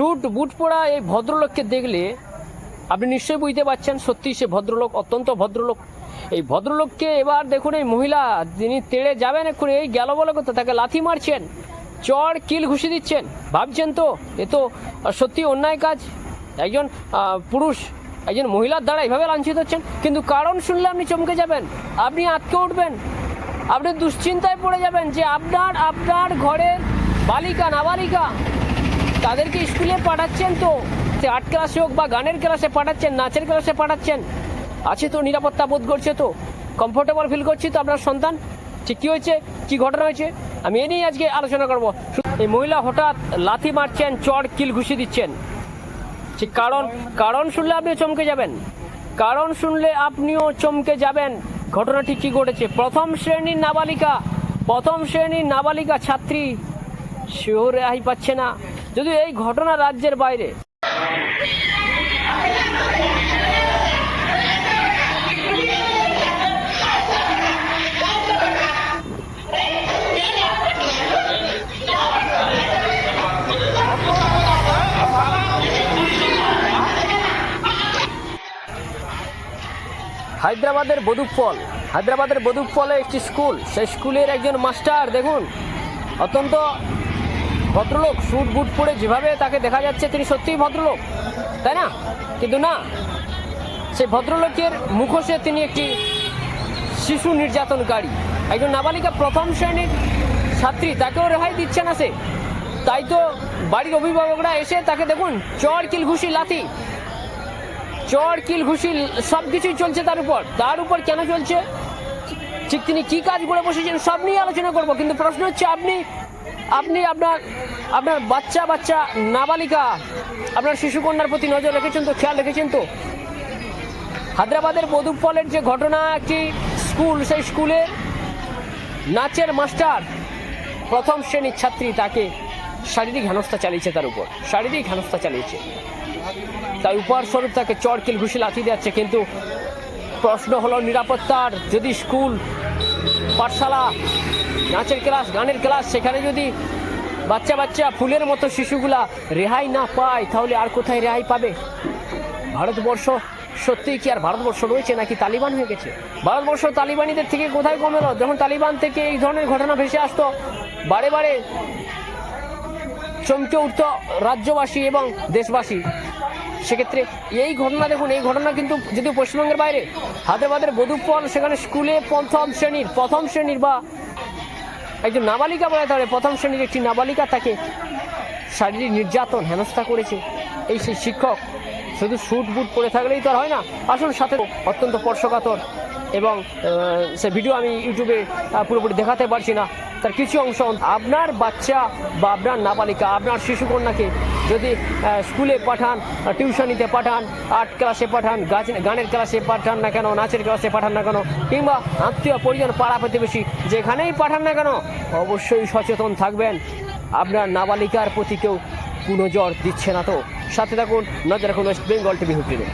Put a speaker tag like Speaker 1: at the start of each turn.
Speaker 1: Sweet বুট পরা এই ভদ্রলোককে দেখলে আপনি নিশ্চয়ই বুঝতে পারছেন সত্যি সে ভদ্রলোক, অত্যন্ত ভদ্রলোক। এই ভদ্রলোককে এবার দেখুন এই মহিলা, যিনি তেড়ে যাবেন এক্ষুনি, এই গেল বলে কথা তাকে লাথি মারছেন চড় কিল ঘুষি দিচ্ছেন। ভাবছেন তো, এ তো সত্যি অন্যায় কাজ। একজন পুরুষ, একজন মহিলার দ্বারা এইভাবে লাঞ্ছিত হচ্ছেন। কিন্তু কারণ শুনলে আপনি চমকে যাবেন, আপনি আটকে উঠবেন। আপনি দুশ্চিন্তায় পড়ে যাবেন যে আপনার আপনার ঘরের বালিকা, নাবালিকা তাদেরকে স্কুলে পাঠাচ্ছেন তো। সে আর্ট ক্লাসে হোক বা গানের ক্লাসে পাঠাচ্ছেন, নাচের ক্লাসে পাঠাচ্ছেন, আছে তো নিরাপত্তা বোধ করছে তো। কমফোর্টেবল ফিল করছি তো আপনার সন্তান? ঠিক কী হয়েছে? কী ঘটনা হয়েছে? আমি এ নিয়েই আজকে আলোচনা করব। এই মহিলা হঠাৎ লাথি মারছেন চড় কিল ঘুষি দিচ্ছেন। ঠিক কারণ কারণ শুনলে আপনি চমকে যাবেন। কারণ শুনলে আপনিও চমকে যাবেন। ঘটনাটি কি ঘটেছে? প্রথম শ্রেণির নাবালিকা, প্রথম শ্রেণির নাবালিকা ছাত্রী সেও রেহাই পাচ্ছে না। যদিও এই ঘটনা রাজ্যের বাইরে। হায়দ্রাবাদের বদুকফল হায়দ্রাবাদের বদুকফলে একটি স্কুল। সেই স্কুলের একজন মাস্টার, দেখুন। অত্যন্ত ভদ্রলোক স্যুট বুট পরে যেভাবে তাকে দেখা যাচ্ছে, তিনি সত্যিই ভদ্রলোক, তাই না? কিন্তু না সেই ভদ্রলোকের মুখোশে তিনি একটি শিশু নির্যাতনকারী, একজন নাবালিকা প্রথম শ্রেণির ছাত্রী, তাকেও রেহাই দিচ্ছে না সে। তাই তো বাড়ির অভিভাবকরা এসে তাকে দেখুন, চর কিল ঘুষি লাথি, চর কিল ঘুষি, সব কিছুই চলছে তার উপর। তার উপর কেন চলছে? ঠিক তিনি কি কাজ করে বসেছেন, সব নিয়ে আলোচনা করব, কিন্তু প্রশ্ন হচ্ছে আপনি আপনি আপনার আপনার বাচ্চা বাচ্চা নাবালিকা, আপনার শিশুকন্যার প্রতি নজর রেখেছেন তো, খেয়াল রেখেছেন তো? হায়দ্রাবাদের বধুপলের যে ঘটনা, একটি স্কুল, সেই স্কুলে নাচের মাস্টার, প্রথম শ্রেণির ছাত্রী তাকে শারীরিক হেনস্থা চালিয়েছে তার উপর, শারীরিক হেনস্থা চালিয়েছে। তাই উপহার স্বরূপ তাকে চরকিল ঘুষি লাথি যাচ্ছে কিন্তু প্রশ্ন হলো নিরাপত্তার, যদি স্কুল পাঠশালা, নাচের ক্লাস, গানের ক্লাস, সেখানে যদি বাচ্চা বাচ্চা, ফুলের মতো শিশুগুলা রেহাই না পায়, তাহলে আর কোথায় রেহাই পাবে? ভারতবর্ষ সত্যিই কি আর ভারতবর্ষ রয়েছে নাকি তালিবান হয়ে গেছে? ভারতবর্ষ তালিবানিদের থেকে কোথায় কমে এলো? যখন তালিবান থেকে এই ধরনের ঘটনা ভেসে আসতো, বারে বারে চমকে উঠত রাজ্যবাসী এবং দেশবাসী। সেক্ষেত্রে এই ঘটনা দেখুন, এই ঘটনা কিন্তু যদিও পশ্চিমবঙ্গের বাইরে, হায়দ্রাবাদের বধুপল সেখানে স্কুলে প্রথম শ্রেণির প্রথম শ্রেণির বা একজন নাবালিকা বলে তাহলে প্রথম শ্রেণির একটি নাবালিকা তাকে শারীরিক নির্যাতন, হেনস্থা করেছে। এই সেই শিক্ষক, শুধু শুট বুট পরে থাকলেই তো আর হয় না। আসুন সাথে অত্যন্ত স্পর্শকাতর এবং সে ভিডিও আমি ইউটিউবে পুরোপুরি দেখাতে পারছি না। তার কিছু অংশ আপনার বাচ্চা বা আপনার নাবালিকা, আপনার শিশুকন্যাকে যদি স্কুলে পাঠান টিউশনিতে পাঠান, আর্ট ক্লাসে পাঠান গানের ক্লাসে পাঠান না কেন, নাচের ক্লাসে পাঠান না কেন, কিংবা আত্মীয় পরিজন, পাড়া প্রতিবেশী যেখানেই পাঠান না কেন, অবশ্যই সচেতন থাকবেন। আপনার নাবালিকার প্রতি কেউ কোনো জ্বর দিচ্ছে না তো। সাথে থাকুন, নজর রাখুন ওয়েস্ট বেঙ্গল টিভি হুগলিতে।